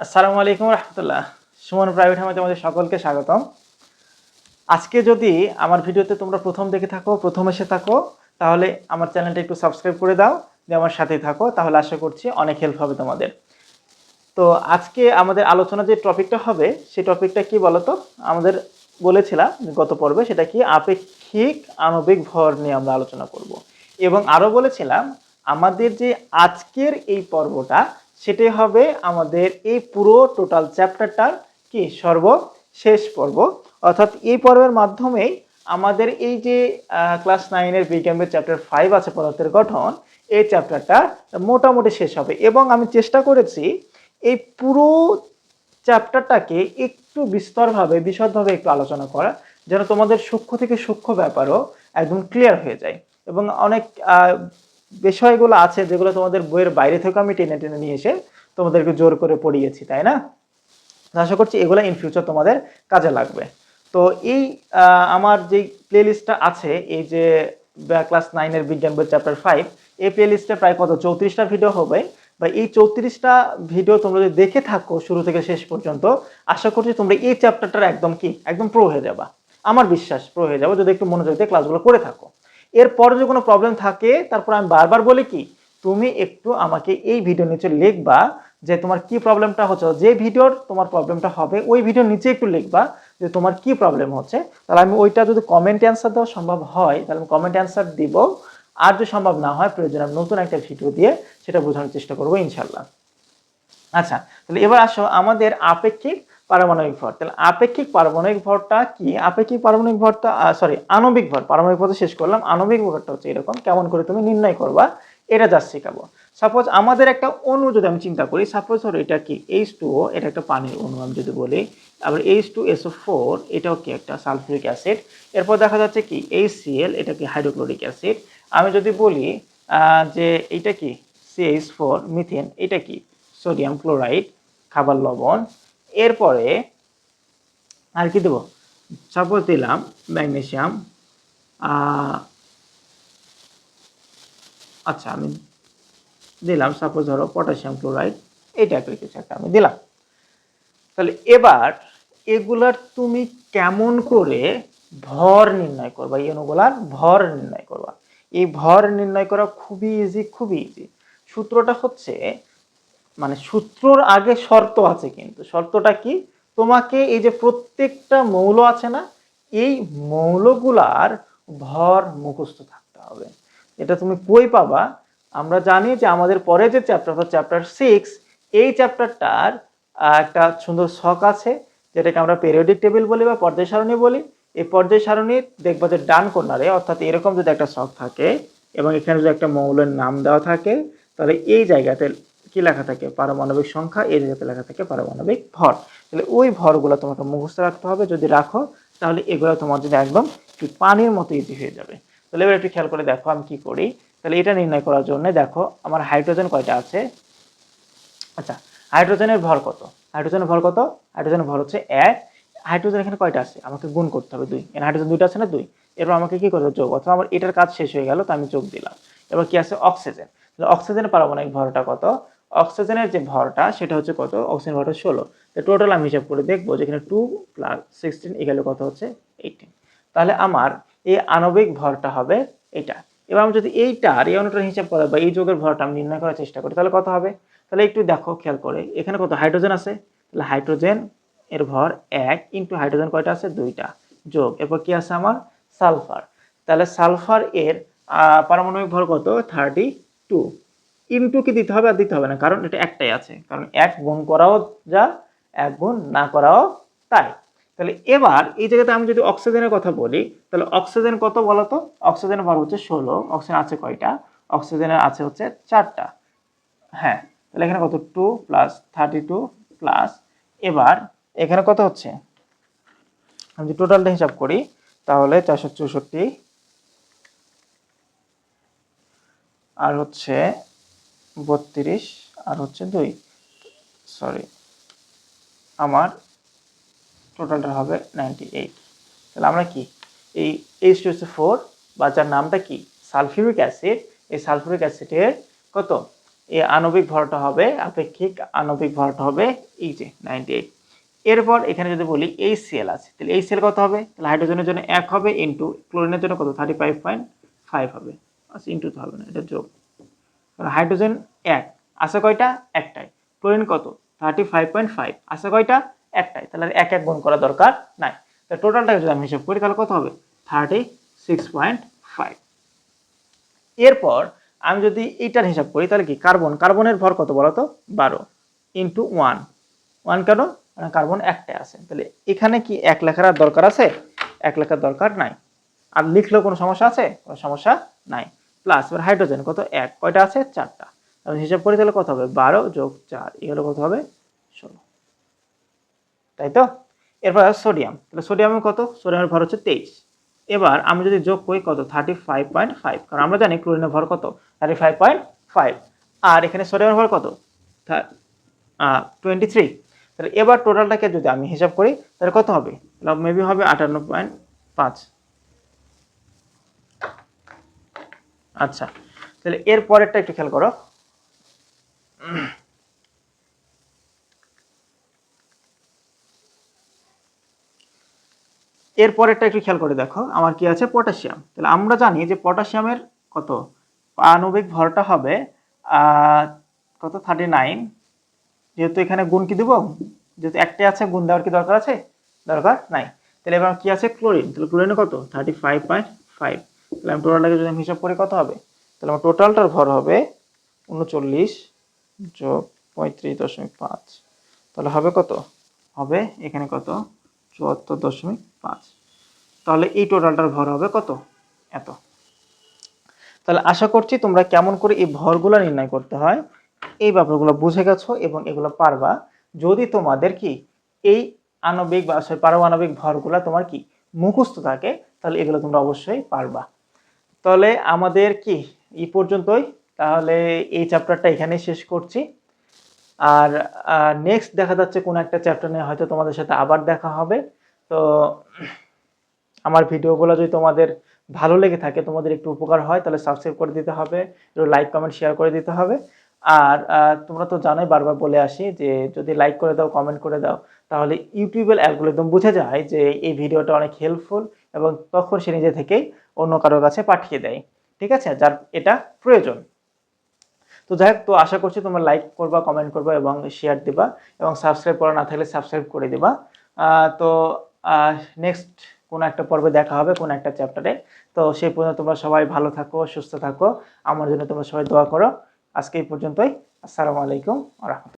আসসালামু আলাইকুম রহমতুল্লাহ। সুমন প্রাইভেট হামে তোমাদের সকলকে স্বাগতম। আজকে যদি আমার ভিডিওতে তোমরা প্রথম দেখে থাকো, প্রথম এসে থাকো, তাহলে আমার চ্যানেলটা একটু সাবস্ক্রাইব করে দাও, দিয়ে আমার সাথেই থাকো, তাহলে আশা করছি অনেক হেল্প হবে তোমাদের। তো আজকে আমাদের আলোচনা যে টপিকটা হবে, সেই টপিকটা কি বলতো? আমাদের বলেছিলাম গত পর্বে সেটা কি আপেক্ষিক আণবিক ভর নিয়ে আমরা আলোচনা করব। এবং আরও বলেছিলাম, আমাদের যে আজকের এই পর্বটা সেটাই হবে আমাদের এই পুরো টোটাল চ্যাপ্টারটার কি সর্বশেষ পর্ব। অর্থাৎ এই পর্বের মাধ্যমেই আমাদের এই যে ক্লাস নাইনের বিজ্ঞানের চ্যাপ্টার ফাইভ আছে পদার্থের গঠন, এই চ্যাপ্টারটা মোটামুটি শেষ হবে। এবং আমি চেষ্টা করেছি এই পুরো চ্যাপ্টারটাকে একটু বিস্তরভাবে, বিশদভাবে একটু আলোচনা করা, যেন তোমাদের সূক্ষ্ম থেকে সূক্ষ্ম ব্যাপারও একদম ক্লিয়ার হয়ে যায়। এবং অনেক বিষয়গুলো আছে যেগুলো তোমাদের বইয়ের বাইরে থেকে আমি টেনে টেনে নিয়ে এসে তোমাদেরকে জোর করে পড়িয়েছি, তাই না? আশা করছি এগুলো ইন ফিউচার তোমাদের কাজে লাগবে। তো এই আমার যে প্লেলিস্টটা আছে, এই যে ক্লাস নাইনের বিজ্ঞান বই চ্যাপ্টার ফাইভ এই প্লেলিস্টে প্রায় কত, চৌত্রিশটা ভিডিও হবে। বা এই চৌত্রিশটা ভিডিও তোমরা যদি দেখে থাকো শুরু থেকে শেষ পর্যন্ত, আশা করছি তোমরা এই চ্যাপ্টারটার একদম কি? একদম প্রো হয়ে যাবা। আমার বিশ্বাস প্রো হয়ে যাব যদি একটু মনোযোগ দিয়ে ক্লাসগুলো করে থাকো। এরপরে যদি কোনো প্রবলেম থাকে, তারপর আমি বারবার বলি কি, তুমি একটু আমাকে এই ভিডিও নিচে লিখবা যে তোমার কি প্রবলেমটা হচ্ছে। যে ভিডিওর তোমার প্রবলেমটা হবে, ওই ভিডিওর নিচে একটু লিখবা যে তোমার কি প্রবলেম হচ্ছে। তাহলে আমি ওইটা যদি কমেন্ট অ্যান্সার দেওয়া সম্ভব হয়, তাহলে আমি কমেন্ট অ্যান্সার দিব। আর যদি সম্ভব না হয়, প্রয়োজন আমি নতুন একটা ভিডিও দিয়ে সেটা বোঝানোর চেষ্টা করব ইনশাল্লাহ আচ্ছা তাহলে এবার আসো আমাদের আপেক্ষিক পারমাণবিক ভর। তাহলে আপেক্ষিক পারমাণবিক ভরটা কি? আপেক্ষিক পারমাণবিক ভরটা সরি আণবিক ভর। পারমাণবিক ভর শেষ করলাম। আণবিক ভরটা হচ্ছে এরকম। কেমন করে তুমি নির্ণয় করবা? এটা যা শেখাবো। সাপোজ আমাদের একটা অণু যদি আমি চিন্তা করি সাপোজ ধরো এটা কি? এইচ টু ও এটা একটা পানির অণু আমি যদি বলি। আবার এইচ টু এসও ফোর এটাও কি একটা সালফিউরিক অ্যাসিড। এরপর দেখা যাচ্ছে কি? এইচ সিএল এটা কি হাইড্রোক্লোরিক অ্যাসিড। আমি যদি বলি যে এইটা কি? সিএইচ ফোর মিথেন, এটা কি? সোডিয়াম ক্লোরাইড, খাবার লবণ। এরপরে আর কি দেবো? সাপোজ দিলাম ম্যাগনেসিয়াম আচ্ছা আমি দিলাম সাপোজ ধরো পটাশিয়াম ক্লোরাইড এই টাইপের কিছু একটা আমি দিলাম। তাহলে এবার এগুলার তুমি কেমন করে ভর নির্ণয় করবা? এই ভর নির্ণয় করবা। এই ভর নির্ণয় করা খুবই ইজি খুবই ইজি সূত্রটা হচ্ছে মানে সূত্রর আগে শর্ত আছে কিন্তু। শর্তটা কি? তোমাকে এই যে প্রত্যেকটা মৌল আছে না, এই মৌলগুলার ভর মুখস্থ থাকতে হবে। এটা তুমি কই পাবা? আমরা জানি যে আমাদের পরে যে চ্যাপ্টার চ্যাপ্টার সিক্স এই চ্যাপ্টারটার একটা সুন্দর শখ আছে, যেটাকে আমরা পেরিয়ডিক টেবিল বলি বা পর্যায় সারণী বলি। এই পর্যায় সারণী দেখবা যে ডান কর্নারে অর্থাৎ এরকম যদি একটা শখ থাকে এবং এখানে যদি একটা মৌলের নাম দেওয়া থাকে, তাহলে এই জায়গাতে কি লেখা থাকে? পারমাণবিক সংখ্যা, এর জায়গাতে লেখা থাকে পারমাণবিক ভর। তাহলে ওই ভরগুলো তোমাকে মুখস্থ রাখতে হবে। যদি রাখো, তাহলে এগুলো তোমার যদি একদম পানির মতো ইজি হয়ে যাবে। তাহলে এবার একটু খেয়াল করে দেখো আমি কি করি। তাহলে এটা নির্ণয় করার জন্য দেখো, আমার হাইড্রোজেন কয়টা আছে? আচ্ছা হাইড্রোজেনের ভর কত? হাইড্রোজেনের ভর কত? হাইড্রোজেনের ভর হচ্ছে এক। হাইড্রোজেন এখানে কয়টা আছে? আমাকে গুণ করতে হবে দুই। এখানে হাইড্রোজেন দুইটা আছে না দুই? এরপর আমাকে কি করতে যোগ। অথবা আমার এটার কাজ শেষ হয়ে গেল, তো আমি যোগ দিলাম। এবার কি আছে? অক্সিজেন। তাহলে অক্সিজেনের পারমাণবিক ভরটা কত? অক্সিজেনের যে ভরটা, সেটা হচ্ছে কত? অক্সিজেন ভরটা ষোলো। তো টোটাল আমি হিসাব করে দেখব যেখানে টু প্লাস সিক্সটিন এগুলো কত হচ্ছে? এইটিন তাহলে আমার এই আণবিক ভরটা হবে এটা। এবার আমি যদি এইটার এই অনুটার হিসাব করা বা এই যোগের ভরটা আমি নির্ণয় করার চেষ্টা করি, তাহলে কত হবে? তাহলে একটু দেখো, খেয়াল করে। এখানে কত? হাইড্রোজেন আছে। তাহলে হাইড্রোজেন এর ভর এক ইন্টু হাইড্রোজেন কয়টা আছে? দুইটা। যোগ। এরপর কি আছে আমার? সালফার তাহলে সালফার এর পারমাণবিক ভর কত? থার্টি টু ইন্টু কি দিতে হবে আর দিতে হবে না? কারণ এটা একটাই আছে। কারণ এক গুণ করাও যা, এক গুণ না করাও তাই। তাহলে এবার এই জায়গাতে আমি যদি অক্সিজেনের কথা বলি, তাহলে অক্সিজেন কত বলতো? অক্সিজেনের ভর হচ্ছে ষোলো, অক্সিজেন আছে কয়টা? অক্সিজেনের আছে হচ্ছে চারটা। হ্যাঁ তাহলে এখানে কত? Two plus thirty two plus. এবার এখানে কত হচ্ছে? আমি যদি টোটালটা হিসাব করি, তাহলে চারশো চৌষট্টি আর হচ্ছে বত্রিশ আর হচ্ছে দুই। সরি আমার টোটালটা হবে নাইনটি এইট তাহলে আমরা কি? এই এইচ টু ফোর বা যার নামটা কি? সালফিউরিক অ্যাসিড এই সালফিউরিক অ্যাসিডের কত? এই আণবিক ভরটা হবে, আপেক্ষিক আণবিক ভরটা হবে এই যে নাইনটি এইট এরপর এখানে যদি বলি এই সিএল আছে, তাহলে এই সিএল কত হবে? তাহলে হাইড্রোজেনের জন্য এক হবে ইন্টু ক্লোরিনের জন্য কত? থার্টি ফাইভ পয়েন্ট ফাইভ হবে। আচ্ছা ইন্টু তো হবে না, এটা যোগ। হাইড্রোজেন এক, আছে কয়টা? একটাই। ক্লোরিন কত? থার্টি ফাইভ পয়েন্ট ফাইভ আছে কয়টা? একটাই। তাহলে এক এক গুণ করা দরকার নাই। তাহলে টোটালটাকে যদি আমি হিসাব করি, তাহলে কত হবে? থার্টি সিক্স পয়েন্ট ফাইভ এরপর আমি যদি এইটার হিসাব করি, তাহলে কি? কার্বন। কার্বনের ভর কত বলো তো বারো ইন্টু ওয়ান ওয়ান কেন? কারণ কার্বন একটাই আছে। তাহলে এখানে কি এক লেখার দরকার আছে? এক লেখার দরকার নাই। আর লিখলেও কোনো সমস্যা আছে? কোনো সমস্যা নাই। প্লাস এবার হাইড্রোজেন কত? এক। কয়টা আছে? চারটা। আমি হিসাব করি তাহলে কত হবে? বারো যোগ চার। এগুলো কত হবে? ষোলো। তাই তো? এরপর সোডিয়াম তাহলে সোডিয়ামের কত? সোডিয়ামের ভর হচ্ছে তেইশ। এবার আমি যদি যোগ করি কত? থার্টি ফাইভ পয়েন্ট ফাইভ কারণ আমরা জানি ক্লোরিনের ভর কত? থার্টি ফাইভ পয়েন্ট ফাইভ আর এখানে সোডিয়ামের ভর কত? টোয়েন্টি থ্রি তাহলে এবার টোটালটাকে যদি আমি হিসাব করি, তাহলে কত হবে? মেবি হবে আটান্ন পয়েন্ট পাঁচ। আচ্ছা তাহলে এর পরেরটা একটু খেয়াল করো। এর পরেরটা একটু খেয়াল করে দেখো, আমার কি আছে? পটাশিয়াম। তাহলে আমরা জানি যে পটাশিয়ামের কত? আণবিক ভরটা হবে কত? থার্টি নাইন যেহেতু এখানে গুণ কি দেবো? যেহেতু একটাই আছে, গুণ দেওয়ার কি দরকার আছে? দরকার নাই। তাহলে এবার কি আছে? ক্লোরিন তাহলে ক্লোরিনে কত? থার্টি ফাইভ পয়েন্ট ফাইভ তাহলে আমি টোটালটাকে যদি আমি হিসাব করি কত হবে? তাহলে আমার টোটালটার ভর হবে উনচল্লিশ যোগ পঁয়ত্রিশ দশমিক পাঁচ। তাহলে হবে কত? হবে এখানে কত? চুয়াত্তর দশমিক পাঁচ। তাহলে এই টোটালটার ভর হবে কত? এত। তাহলে আশা করছি তোমরা কেমন করে এই ভরগুলো নির্ণয় করতে হয়, এই ব্যাপারগুলো বুঝে গেছো এবং এগুলো পারবা। যদি তোমাদের কি এই আণবিক বা পারমাণবিক ভরগুলো তোমার কি মুখস্থ থাকে, তাহলে এগুলো তোমরা অবশ্যই পারবা। তাহলে আমাদের কি? এই পর্যন্তই। তাহলে এই চ্যাপ্টারটা এখানেই শেষ করছি। আর নেক্সট দেখা যাচ্ছে কোন একটা চ্যাপ্টার নিয়ে হয়তো তোমাদের সাথে আবার দেখা হবে। তো আমার ভিডিওগুলো যদি তোমাদের ভালো লেগে থাকে, তোমাদের একটু উপকার হয়, তাহলে সাবস্ক্রাইব করে দিতে হবে। একটু লাইক কমেন্ট শেয়ার করে দিতে হবে। আর তোমরা তো জানোই, বারবার বলে আসি যে যদি লাইক করে দাও কমেন্ট করে দাও, তাহলে ইউটিউবের অ্যালগোরিদম বুঝে যায় যে এই ভিডিওটা অনেক হেল্পফুল এবং তখন সে নিজে থেকেই অন্য কারোর কাছে পাঠিয়ে দেয়, ঠিক আছে? যার এটা প্রয়োজন। তো যাই হোক, তো আশা করছি তোমরা লাইক করবা কমেন্ট করবা এবং শেয়ার দিবা এবং সাবস্ক্রাইব করা না থাকলে সাবস্ক্রাইব করে দিবা। তো নেক্সট কোনো একটা পর্বে দেখা হবে, কোনো একটা চ্যাপ্টারে তো সেই পর্যন্ত তোমরা সবাই ভালো থাকো, সুস্থ থাকো। আমার জন্য তোমরা সবাই দোয়া করো। আজকে এই পর্যন্তই। আসসালামু আলাইকুম রহমতুল্লাহ।